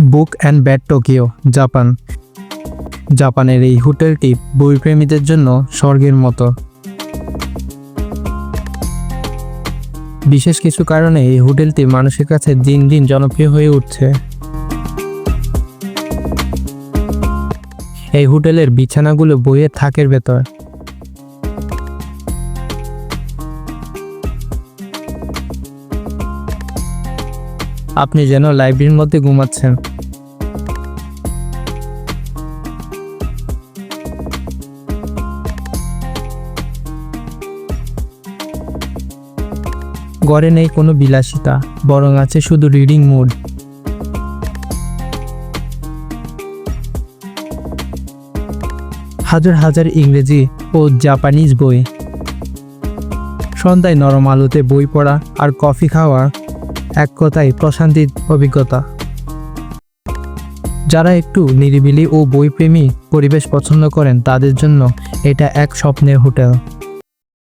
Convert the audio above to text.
Book and bed Tokyo, Japan. জাপানের এই হোটেলটি বইপ্রেমীদের জন্য স্বর্গের মতো। বিশেষ কিছু কারণে এই হোটেলটি মানুষের কাছে দিন দিন জনপ্রিয় হয়ে উঠছে। এই হোটেলের বিছানাগুলো বইয়ের থাকের ভেতর। আপনি যেন লাইব্রেরির মধ্যে ঘুমাচ্ছেন। গড়ে নেই কোনো বিলাসিতা, বরং আছে শুধু রিডিং মুড হাজার হাজার ইংরেজি ও জাপানিজ বই। সন্ধ্যায় নরম আলোতে বই পড়া আর কফি খাওয়া এক কথায় প্রশান্তির অভিজ্ঞতা। যারা একটু নিরিবিলি ও বইপ্রেমী পরিবেশ পছন্দ করেন তাদের জন্য এটা এক স্বপ্নের হোটেল।